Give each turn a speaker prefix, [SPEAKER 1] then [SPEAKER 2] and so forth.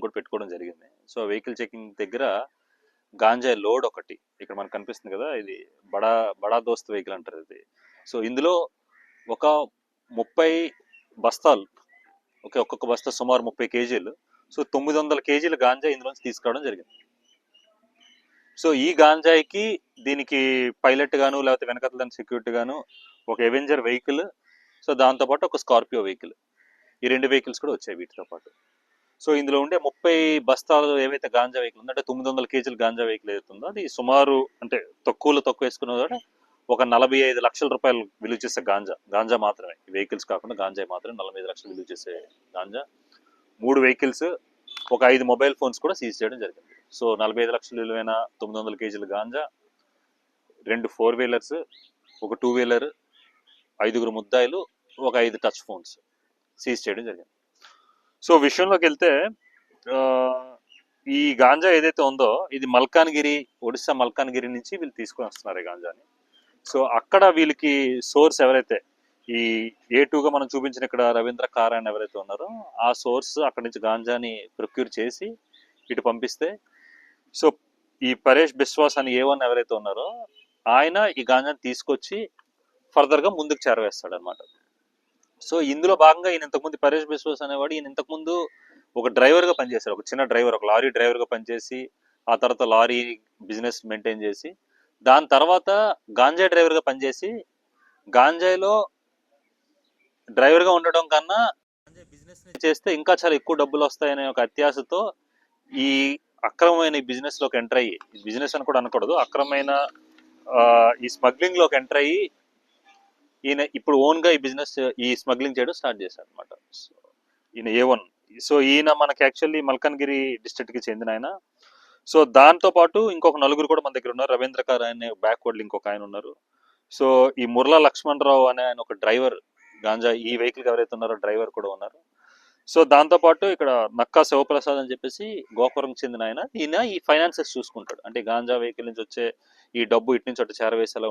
[SPEAKER 1] కూడా పెట్టుకోవడం జరిగింది. సో వెహికల్ చెకింగ్ దగ్గర గాంజా లోడ్ ఒకటి ఇక్కడ మనకు కనిపిస్తుంది కదా ఇది బడా బడా దోస్త్ వెహికల్ అంటారు ఇది. సో ఇందులో ఒక ముప్పై బస్తాలు ఓకే ఒక్కొక్క బస్తా సుమారు ముప్పై కేజీలు సో తొమ్మిది వందల కేజీల గాంజా ఇందులోంచి తీసుకురావడం జరిగింది. సో ఈ గాంజాయికి దీనికి పైలట్ గాను లేకపోతే వెనకతల సెక్యూరిటీ గాను ఒక ఎవెంజర్ వెహికల్ సో దాంతోపాటు ఒక స్కార్పియో వెహికల్ ఈ రెండు వెహికల్స్ కూడా వచ్చాయి వీటితో పాటు. సో ఇందులో ఉండే ముప్పై బస్తాలు ఏవైతే గాంజా వెహికల్ ఉందో అంటే తొమ్మిది వందల కేజీల గాంజా వెహికల్ ఏదైతుందో ఉందో అది సుమారు అంటే తక్కువలో తక్కువ వేసుకున్న కూడా ఒక నలభై ఐదు లక్షల రూపాయలు విలువ చేసే గాంజా. గాంజా మాత్రమే. వెహికల్స్ కాకుండా గాంజా మాత్రమే నలభై ఐదు లక్షలు విలువ చేసే గాంజా. మూడు వెహికల్స్ ఒక ఐదు మొబైల్ ఫోన్స్ కూడా సీజ్ చేయడం జరిగింది. సో నలభై ఐదు లక్షల విలువైన తొమ్మిది వందల కేజీల గాంజా రెండు ఫోర్ వీలర్స్ ఒక టూ వీలర్ ఐదుగురు ముద్దాయిలు ఒక ఐదు టచ్ ఫోన్స్ సీజ్ చేయడం జరిగింది. సో విషయంలోకి వెళ్తే ఈ గాంజా ఏదైతే ఉందో ఇది మల్కాన్గిరి ఒడిస్సా మల్కాన్గిరి నుంచి వీళ్ళు తీసుకొని వస్తున్నారు ఈ గాంజాని. సో అక్కడ వీళ్ళకి సోర్స్ ఎవరైతే ఈ ఏ టూగా మనం చూపించిన ఇక్కడ రవీంద్ర కారాయణ ఎవరైతే ఉన్నారో ఆ సోర్స్ అక్కడి నుంచి గాంజాని ప్రొక్యూర్ చేసి ఇటు పంపిస్తే సో ఈ పరేష్ బిశ్వాస్ అని ఏ వన్ ఎవరైతే ఉన్నారో ఆయన ఈ గాంజాని తీసుకొచ్చి ఫర్దర్గా ముందుకు చేరవేస్తాడు అనమాట సో ఇందులో భాగంగా ఈయన ఇంతకుముందు పరేష్ బిశ్వాస్ అనేవాడు ఈయన ఇంతకుముందు ఒక డ్రైవర్గా పనిచేశారు ఒక చిన్న డ్రైవర్ ఒక లారీ డ్రైవర్గా పనిచేసి ఆ తర్వాత లారీ బిజినెస్ మెయింటైన్ చేసి దాని తర్వాత గాంజా డ్రైవర్గా పనిచేసి గాంజాయిలో డ్రైవర్గా ఉండడం కన్నా గాంజాయి బిజినెస్ చేస్తే ఇంకా చాలా ఎక్కువ డబ్బులు వస్తాయనే ఒక అత్యాశతో ఈ అక్రమమైన ఈ ఎంటర్ అయ్యి బిజినెస్ అని కూడా అనకూడదు అక్రమమైన ఈ స్మగ్లింగ్లోకి ఎంటర్ అయ్యి ఈయన ఇప్పుడు ఓన్గా ఈ బిజినెస్ ఈ స్మగ్లింగ్ చేయడం స్టార్ట్ చేశాడు అనమాట ఈయన ఏ వన్ సో ఈయన మనకి యాక్చువల్లీ మల్కన్గిరి డిస్ట్రిక్ట్కి చెందిన ఆయన. సో దాంతో పాటు ఇంకొక నలుగురు కూడా మన దగ్గర ఉన్నారు. రవీంద్ర కార్ అనే బ్యాక్వర్డ్లు ఇంకొక ఆయన ఉన్నారు. సో ఈ ముర్లా లక్ష్మణరావు అనే ఆయన ఒక డ్రైవర్ గాంజా ఈ వెహికల్ ఎవరైతే ఉన్నారో డ్రైవర్ కూడా ఉన్నారు. సో దాంతో పాటు ఇక్కడ నక్కా శివప్రసాద్ అని చెప్పేసి గోపురం చెందిన ఆయన. ఈయన ఈ ఫైనాన్సెస్ చూసుకుంటాడు. అంటే గాంజా వెహికల్ నుంచి వచ్చే ఈ డబ్బు ఇటు నుంచి అటు చేరవేసేలా